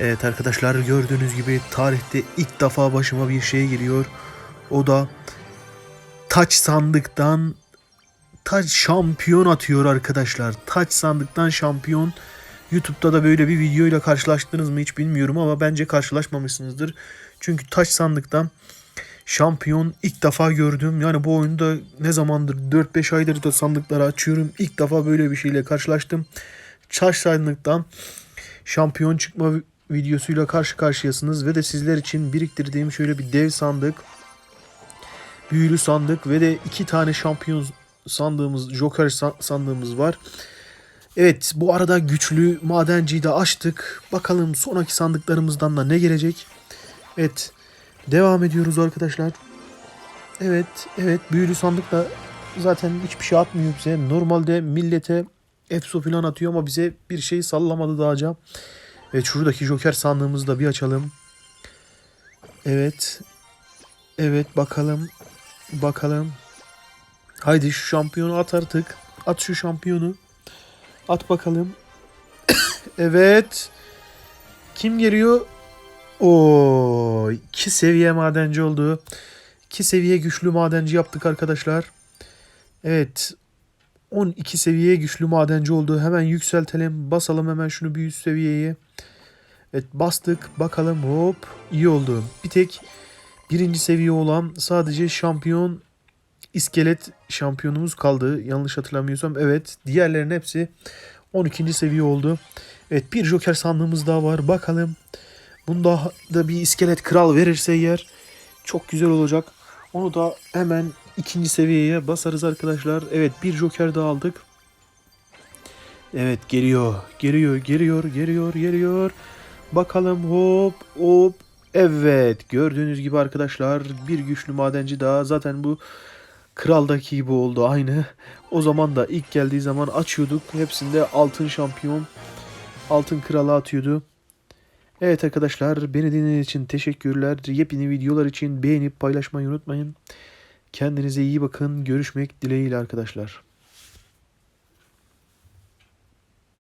Evet arkadaşlar gördüğünüz gibi tarihte ilk defa başıma bir şey geliyor. O da taç sandıktan taç şampiyon atıyor arkadaşlar. Taç sandıktan şampiyon. YouTube'da da böyle bir videoyla karşılaştınız mı hiç bilmiyorum ama bence karşılaşmamışsınızdır. Çünkü taç sandıktan şampiyon ilk defa gördüm. Yani bu oyunda ne zamandır 4-5 aydır da sandıkları açıyorum. İlk defa böyle bir şeyle karşılaştım. Taç sandıktan şampiyon çıkma videosuyla karşı karşıyasınız ve de sizler için biriktirdiğim şöyle bir dev sandık, büyülü sandık ve de iki tane şampiyon sandığımız, joker san- sandığımız var. Evet bu arada güçlü madenciyi de açtık. Bakalım sonraki sandıklarımızdan da ne gelecek. Evet devam ediyoruz arkadaşlar. Evet evet büyülü sandık da zaten hiçbir şey atmıyor bize. Normalde millete Efso falan atıyor ama bize bir şey sallamadı daha önce. Evet şuradaki joker sandığımızı da bir açalım. Evet. Evet bakalım. Bakalım. Haydi şu şampiyonu at artık. At şu şampiyonu. At bakalım. evet. Kim geliyor? O iki seviye madenci oldu. İki seviye güçlü madenci yaptık arkadaşlar. Evet. 12 seviye güçlü madenci oldu. Hemen yükseltelim. Basalım hemen şunu bir üst seviyeye. Evet bastık. Bakalım hop. iyi oldu. Bir tek birinci seviye olan sadece şampiyon iskelet şampiyonumuz kaldı. Yanlış hatırlamıyorsam. Evet. Diğerlerin hepsi 12. seviye oldu. Evet bir joker sandığımız daha var. Bakalım. Bunda da bir iskelet kral verirse yer çok güzel olacak. Onu da hemen ikinci seviyeye basarız arkadaşlar. Evet bir joker daha aldık. Evet geliyor. Geliyor, geliyor, geliyor, geliyor. Bakalım hop hop. Evet gördüğünüz gibi arkadaşlar bir güçlü madenci daha. Zaten bu kraldaki gibi oldu aynı. O zaman da ilk geldiği zaman açıyorduk. Hepsinde altın şampiyon, altın krala atıyordu. Evet arkadaşlar beni dinlediğiniz için teşekkürler. Yepyeni videolar için beğenip paylaşmayı unutmayın. Kendinize iyi bakın. Görüşmek dileğiyle arkadaşlar.